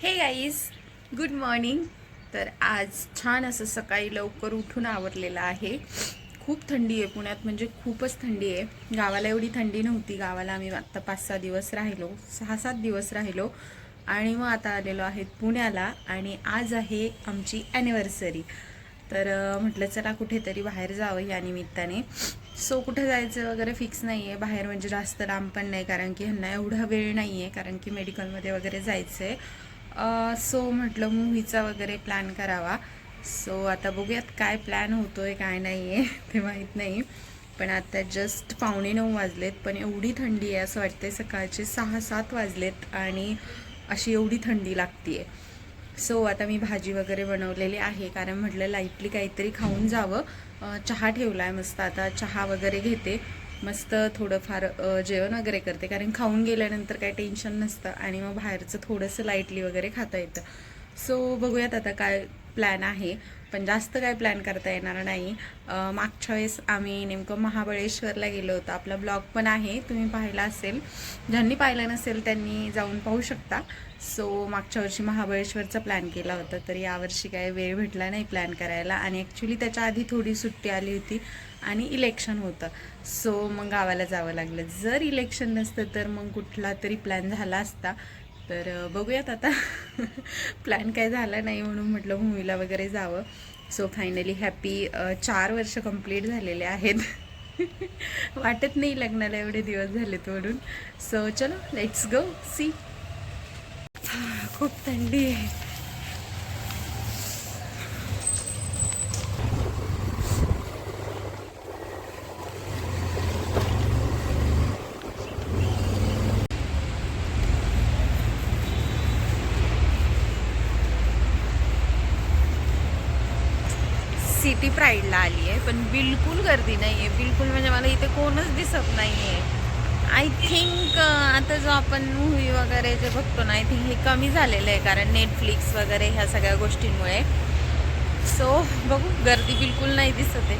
हे guys good morning तर आज छान असं सकाळी लवकर उठून आवरलेलं आहे. खूप थंडी आहे पुण्यात म्हणजे खूपच थंडी आहे. गावाला एवढी थंडी नव्हती. गावाला आम्ही आत्ता पाच सहा दिवस राहिलो सहा सात दिवस राहिलो. आणि मग आता आलेलो आहेत पुण्याला आणि आज आहे आमची ॲनिव्हर्सरी तर म्हटलं चला कुठेतरी बाहेर जावं या निमित्ताने. सो कुठं जायचं वगैरे फिक्स नाही आहे बाहेर म्हणजे जास्त लांब पण नाही कारण की ह्यांना एवढा वेळ नाही आहे कारण की मेडिकलमध्ये वगैरे जायचं आहे सो म्हटलं मूव्हीचा वगैरे प्लॅन करावा. सो आता बघूयात काय प्लॅन होतो आहे काय नाही आहे ते माहीत नाही. पण आता जस्ट पावणे नऊ वाजलेत पण एवढी थंडी आहे असं वाटतंय सकाळचे सहा सात वाजलेत आणि अशी एवढी थंडी लागतीये. सो आता मी भाजी वगैरे बनवलेली आहे कारण म्हटलं लाईटली काहीतरी खाऊन जावं. चहा ठेवला आहे मस्त आता चहा वगैरे घेते. मस्त थोडंफार जेवण वगैरे करते. कारण खाऊन गेल्यानंतर काही टेन्शन नसतं आणि मग बाहेरचं थोडंसं लाईटली वगैरे खाता येतं. सो बघूयात आता काय प्लॅन आहे. पण जास्त काय प्लॅन करता येणार नाही. मागच्या वेळेस आम्ही नेमकं महाबळेश्वरला गेलो होतो. आपला ब्लॉग पण आहे तुम्ही पाहिला असेल. ज्यांनी पाहिलं नसेल त्यांनी जाऊन पाहू शकता. सो मागच्या वर्षी महाबळेश्वरचा प्लॅन केला होता. तर यावर्षी काय वेळ भेटला नाही प्लॅन करायला. आणि ॲक्च्युली त्याच्या आधी थोडी सुट्टी आली होती आणि इलेक्शन होतं. सो मग गावाला जावं लागलं. जर इलेक्शन नसतं तर मग कुठला तरी प्लॅन झाला असता. तर बघूयात आता. प्लॅन काय झाला नाही म्हणून म्हटलं मूवीला वगैरे जावं. सो फायनली हॅपी चार वर्ष कंप्लीट झालेले आहेत. वाटत नाही लग्नाला एवढे दिवस झालेत म्हणून. सो चलो लेट्स गो सी खूप थंडी आहे. सिटी प्राईडला आली आहे पण बिलकुल गर्दी नाही आहे बिलकुल म्हणजे मला इथे कोणच दिसत नाही आहे आय थिंक आता जो आपण मूवी वगैरे जे बघतो ना आय थिंक हे कमी झालेलं आहे कारण नेटफ्लिक्स वगैरे ह्या सगळ्या गोष्टींमुळे. सो बघू गर्दी बिलकुल नाही दिसत आहे.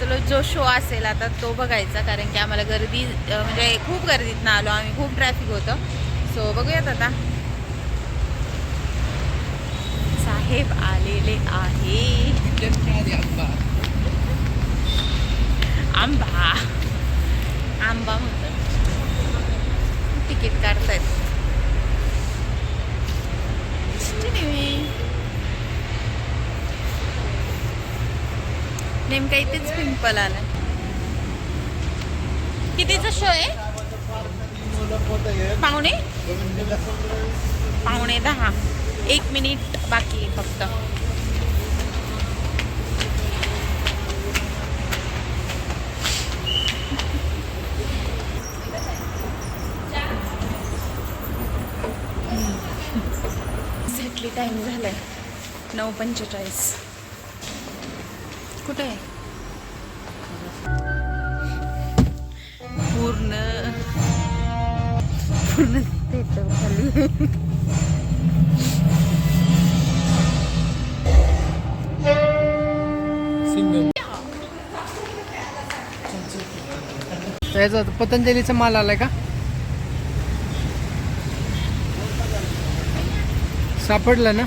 चलो जो शो असेल आता तो बघायचा कारण की आम्हाला गर्दी म्हणजे खूप गर्दीत ना आलो आम्ही खूप ट्रॅफिक होतं. सो बघूयात आता. साहेब आलेले आहे. आंबा. आंबा म्हणतात. तिकीट काढतायत. नेमका इथेच पिंपल आला कितीचा शो आहे? पाहुणे पाहुणे दहा. एक मिनिट बाकी आहे फक्त. एक्झॅक्टली झालं आहे नऊ पंचेचाळीस. कुठे आहे? पूर्ण. पूर्ण theater खाली. याचा पतंजलीचा माल आलाय का? सापडला ना?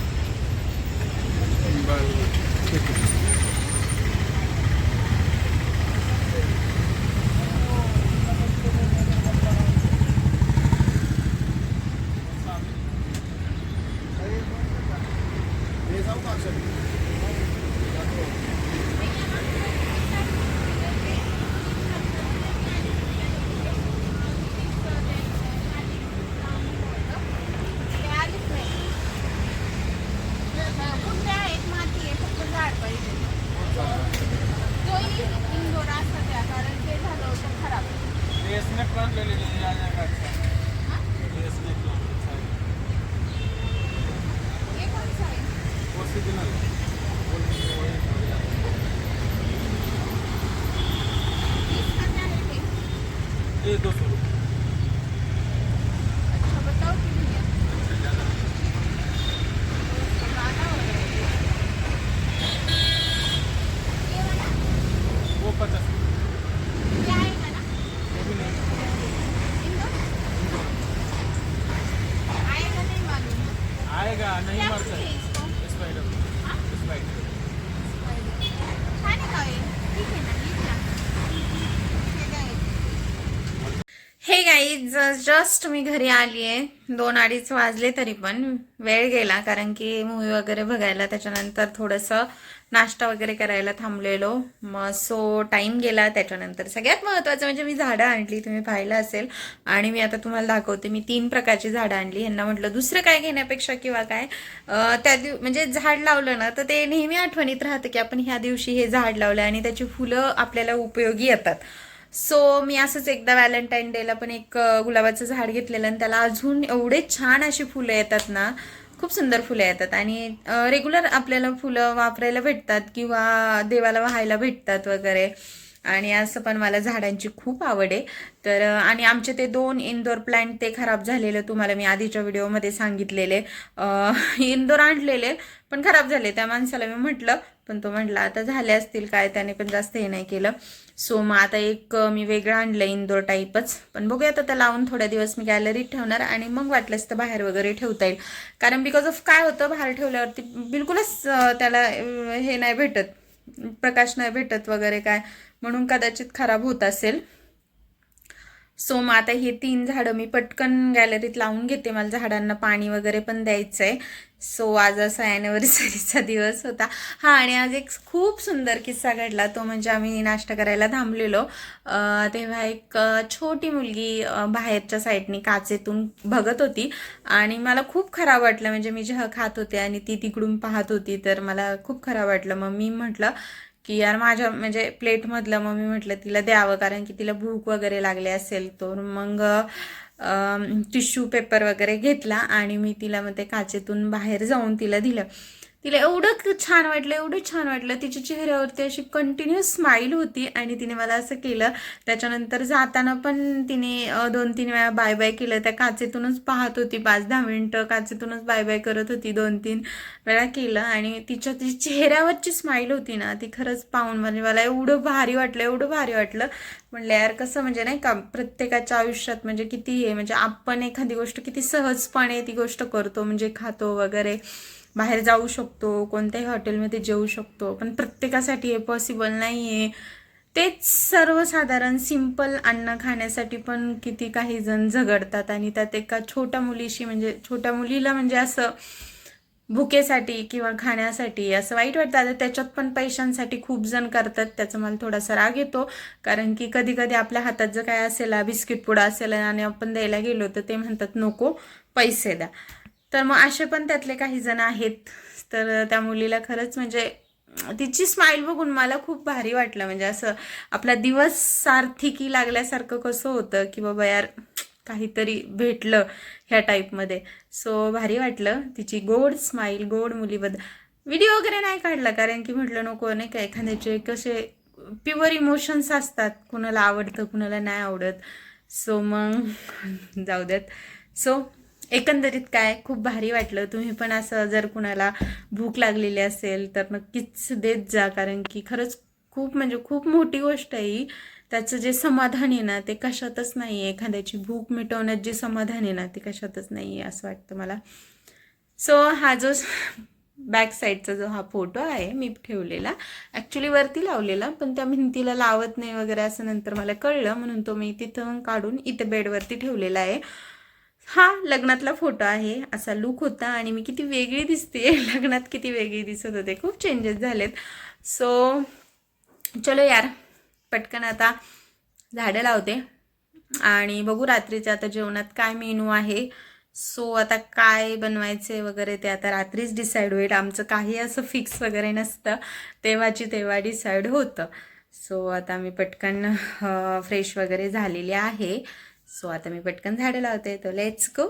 ये दो सौ रुपये अच्छा बताओ वो पचास आएगा नहीं मरता। जस्ट मी घरी आली आहे दोन अडीच वाजले तरी पण वेळ गेला कारण की मूवी वगैरे बघायला त्याच्यानंतर थोडंसं नाश्ता वगैरे करायला थांबलेलो. मग सो टाईम गेला त्याच्यानंतर. सगळ्यात महत्त्वाचं म्हणजे मी झाडं आणली तुम्ही पाहिलं असेल. आणि मी आता तुम्हाला दाखवते मी तीन प्रकारची झाडं आणली. यांना म्हटलं दुसरं काय घेण्यापेक्षा किंवा काय? त्या दिव म्हणजे झाड लावलं ना तर ते नेहमी आठवणीत राहतं की आपण ह्या दिवशी हे झाड लावलं आणि त्याची फुलं आपल्याला उपयोगी येतात. सो मी असंच एकदा व्हॅलेंटाईन डेला पण एक गुलाबाचं झाड घेतलेलं आणि त्याला अजून एवढे छान अशी फुलं येतात ना खूप सुंदर फुलं येतात. आणि रेग्युलर आपल्याला फुलं वापरायला भेटतात किंवा देवाला वाहायला भेटतात वगैरे. आणि असं पण मला झाडांची खूप आवड आहे. तर आणि आमचे ते दोन इंदोर प्लांट ते खराब झालेले तुम्हाला मी आधीच्या व्हिडिओमध्ये सांगितलेले. इंदोर आणलेले पण खराब झाले. त्या माणसाला मी म्हटलं पण तो म्हटला आता झाले असतील काय? त्याने पण जास्त हे नाही केलं. सो मग आता एक मी वेगळं आणलं इंदोर टाईपच पण बघूया आता त्या लावून थोड्या दिवस मी गॅलरीत ठेवणार आणि मग वाटलंच तर बाहेर वगैरे ठेवता येईल. कारण बिकॉज ऑफ काय होतं बाहेर ठेवल्यावरती बिलकुलच त्याला हे नाही भेटत. प्रकाश नाही भेटत वगैरे काय. म्हणून कदाचित खराब होत असेल. सो मग आता हे तीन झाडं मी पटकन गॅलरीत लावून घेते. मला झाडांना पाणी वगैरे पण द्यायचं आहे सो आज असा ॲनिव्हर्सरीचा दिवस होता. हा आणि आज एक खूप सुंदर किस्सा घडला. तो म्हणजे आम्ही नाश्ता करायला थांबलेलो. तेव्हा एक छोटी मुलगी बाहेरच्या साईडनी काचेतून बघत होती. आणि मला खूप खराब वाटलं. म्हणजे मी जेव्हा खात होते आणि ती तिकडून पाहत होती. तर मला खूप खराब वाटलं. मग मी म्हटलं की यार माझ्या म्हणजे प्लेटमधलं मग मी म्हटलं तिला द्यावं कारण की तिला भूक वगैरे लागली असेल तर मग टिश्यू पेपर वगैरे घेतला आणि मी तिला मग ते काचेतून बाहेर जाऊन तिला दिलं. तिला एवढं छान वाटलं एवढं छान वाटलं. तिच्या चेहऱ्यावरती अशी कंटिन्युअस स्माईल होती आणि तिने मला असं केलं. त्याच्यानंतर जाताना पण तिने दोन तीन वेळा बाय बाय केलं. त्या काचेतूनच पाहत होती. पाच दहा मिनटं काचेतूनच बाय बाय करत होती. दोन तीन वेळा केलं आणि तिच्या ती चेहऱ्यावरची स्माईल होती ना ती खरंच पाहून म्हणजे मला एवढं भारी वाटलं एवढं भारी वाटलं. म्हणलं यार कसं म्हणजे नाही का प्रत्येकाच्या आयुष्यात म्हणजे किती हे म्हणजे आपण एखादी गोष्ट किती सहजपणे ती गोष्ट करतो म्हणजे खातो वगैरे. बाहेर जाऊ शकतो कोणत्याही हॉटेलमध्ये जेवू शकतो. पण प्रत्येकासाठी हे पॉसिबल नाही आहे तेच सर्वसाधारण सिंपल अन्न खाण्यासाठी पण किती काही जण झगडतात आणि त्यात एका छोट्या मुलीशी म्हणजे छोट्या मुलीला म्हणजे असं भुकेसाठी किंवा खाण्यासाठी असं वाईट वाटतं. आता त्याच्यात पण पैशांसाठी खूप जण करतात त्याचा मला थोडासा राग येतो. कारण की कधी कधी आपल्या हातात जर काय असेल बिस्किट पुडा असेल आणि आपण द्यायला गेलो तर ते म्हणतात नको पैसे द्या. तर मग असे पण त्यातले काही जण आहेत. तर त्या मुलीला खरंच म्हणजे तिची स्माईल बघून मला खूप भारी वाटलं. म्हणजे असं आपला दिवस सार्थिकी लागल्यासारखं कसं होतं की बाबा यार काहीतरी भेटलं ह्या टाईपमध्ये सो भारी वाटलं. तिची गोड स्माईल गोड मुलीबद्दल व्हिडिओ वगैरे नाही काढला कारण की म्हटलं नको नाही का? एखाद्याचे कसे प्युअर इमोशन्स असतात. कुणाला आवडतं कुणाला नाही आवडत. सो मग जाऊ द्यात. सो एकंदरीत काय? खूप भारी वाटलं. तुम्ही पण असं जर कुणाला भूक लागलेली असेल तर नक्कीच देत जा. कारण की खरंच खूप म्हणजे खूप मोठी गोष्ट आहे ही. त्याचं जे समाधान आहे ना ते कशातच नाही आहे एखाद्याची भूक मिटवण्यात जे समाधान आहे ना ते कशातच नाही आहे असं वाटतं मला. सो हा जो बॅक साईडचा जो हा फोटो आहे मी ठेवलेला. ॲक्च्युली वरती लावलेला पण त्या भिंतीला लावत नाही वगैरे असं नंतर मला कळलं. म्हणून तो मी तिथं काढून इथे बेडवरती ठेवलेला आहे. हा लग्नातला फोटो आहे. असा लुक होता आणि मी किती वेगळी दिसते. लग्नात किती वेगळी दिसत होते. खूप चेंजेस झालेत. सो चलो यार पटकन आता झाडं लावते. आणि बघू रात्रीच्या आता जेवणात काय मेनू आहे. सो आता काय बनवायचे वगैरे ते आता रात्रीच डिसाईड होईल. आमचं काही असं फिक्स वगैरे नसतं. तेव्हाची तेव्हा डिसाईड होतं. सो आता मी पटकन फ्रेश वगैरे झालेली आहे. सो आता मी पटकन झाडं लावते तो लेट्स गो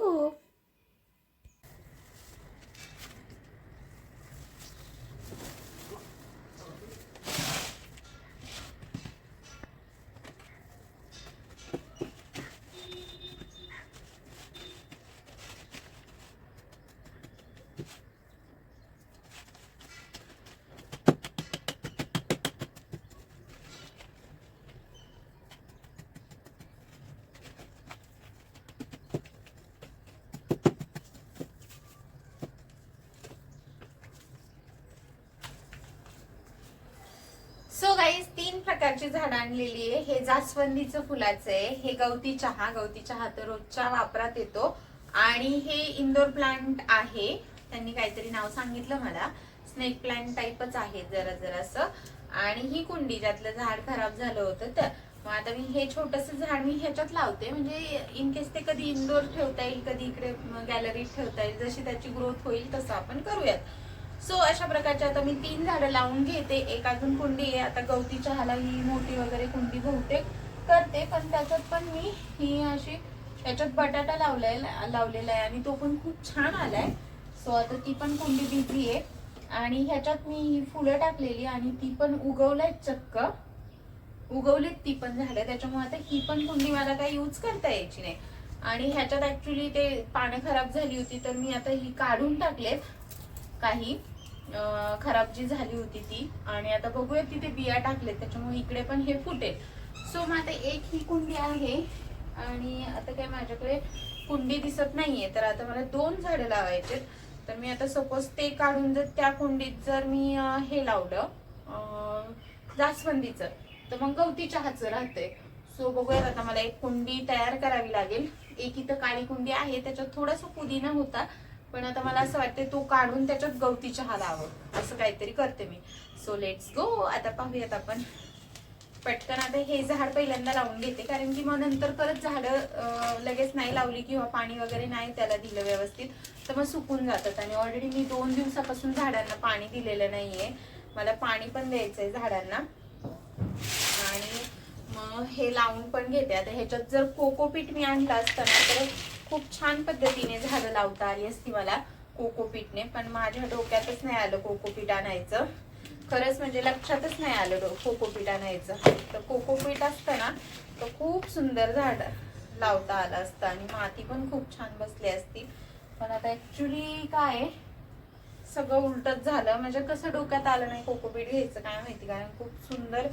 प्रकारची झाडं आणलेली आहे. हे जास्वंदीचं फुलाचं आहे. हे गवती चहा गवती चहा तर रोजच्या वापरात येतो. आणि हे इंदोर प्लांट आहे. त्यांनी काहीतरी नाव सांगितलं मला. स्नेक प्लांट टाईपच आहे जरा जरासं. आणि ही कुंडी ज्यातलं झाड खराब झालं होतं तर. मग आता मी हे छोटस झाड मी ह्याच्यात लावते. म्हणजे इन केस ते कधी इंदोर ठेवता येईल कधी इकडे गॅलरीत ठेवता येईल जशी त्याची ग्रोथ होईल तसं आपण करूयात. सो अशा प्रकारचे आता मी तीन झाडं लावून घेते. एक अजून कुंडी आहे. आता गवती चहाला ही मोठी वगैरे कुंडी बहुतेक करते पण त्याच्यात पण मी ही अशी त्याच्यात बटाटा लावलाय लावलेला आहे आणि तो पण खूप छान आलाय. सो आता ती पण कुंडी बिझी आहे. आणि ह्याच्यात मी ही फुलं टाकलेली आणि ती पण उगवलाय चक्क. उगवलीत ती पण झालं त्याच्यामुळे आता ही पण कुंडी मला काही यूज करता यायची नाही. आणि ह्याच्यात ऍक्च्युली ते पानं खराब झाली होती तर मी आता ही काढून टाकलेत. काही खराब जी झाली होती ती. आणि आता बघूया तिथे बिया टाकलेत त्याच्यामुळे इकडे पण हे फुटेल. सो मग आता एक ही कुंडी आहे. आणि आता काय माझ्याकडे कुंडी दिसत नाहीये. तर आता मला दोन झाडं लावायचे तर मी आता सपोज ते काढून जर त्या कुंडीत जर मी हे लावलं जास्वंदीचं तर मग गवती चहाचं राहतंय. सो बघूयात आता मला एक कुंडी तयार करावी लागेल. एक इथं काळी कुंडी आहे त्याच्यात थोडासा पुदिना होता. पण आता मला असं वाटतं तो काढून त्याच्यात गवती चहा लावं असं काहीतरी करते मी. सो लेट्स गो आता पाहूयात आपण. पटकन आता हे झाड पहिल्यांदा लावून घेते कारण की मग नंतर परत झाडं लगेच नाही लावली किंवा पाणी वगैरे नाही त्याला दिलं व्यवस्थित तर मग सुकून जातात. आणि ऑलरेडी मी दोन दिवसापासून झाडांना पाणी दिलेलं नाहीये. मला पाणी पण द्यायचंय झाडांना. आणि मग हे लावून पण घेते. आता ह्याच्यात जर कोकोपीट मी आणलं असतं ना तर खूप छान पद्धतीने झाडं लावता आली असती मला कोकोपीटने पण माझ्या डोक्यातच नाही आलं कोकोपीट आणायचं. खरंच म्हणजे लक्षातच नाही आलं कोकोपीट आणायचं. तर कोकोपीट असतं ना तर खूप सुंदर झाड लावता आलं असतं आणि माती पण खूप छान बसली असती. पण आता ऍक्च्युली काय सगळं उलटच झालं. म्हणजे कसं डोक्यात आलं नाही कोकोपीट घ्यायचं काय माहिती? कारण खूप सुंदर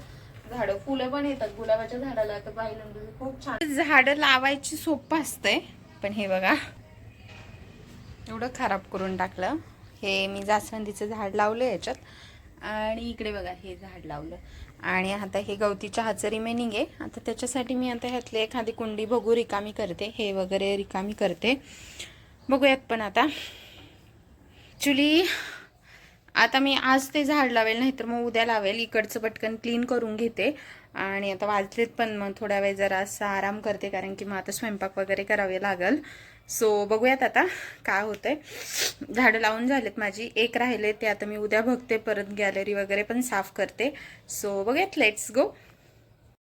झाडं फुलं पण येतात. गुलाबाच्या झाडाला तर पाहिलं खूप छान. झाडं लावायची सोपं असतंय. पण हे बघा. एवढं खराब करून टाकलं. हे मी जास्वंदीचं झाड लावलं याच्यात. आणि इकडे बघा हे झाड लावलं. आणि आता हे गवती चहाचं रिमेनिंग आहे. आता त्याच्यासाठी मी आता ह्यातली एखादी कुंडी बघू रिकामी करते. हे वगैरे रिकामी करते. बघूयात पण आता. ॲक्च्युली आता मी आज ते झाड लावेल नाहीतर मग उद्या लावेल. इकडचं पटकन क्लीन करून घेते. आणि आता वाजलेत पण मग थोड्या वेळ जरा असा आराम करते कारण की मग आता स्वयंपाक वगैरे करावे लागेल. सो बघूयात आता काय होतंय. झाडं लावून झालेत माझी. एक राहिले ते आता मी उद्या बघते परत गॅलरी वगैरे पण साफ करते. सो बघूयात लेट्स गो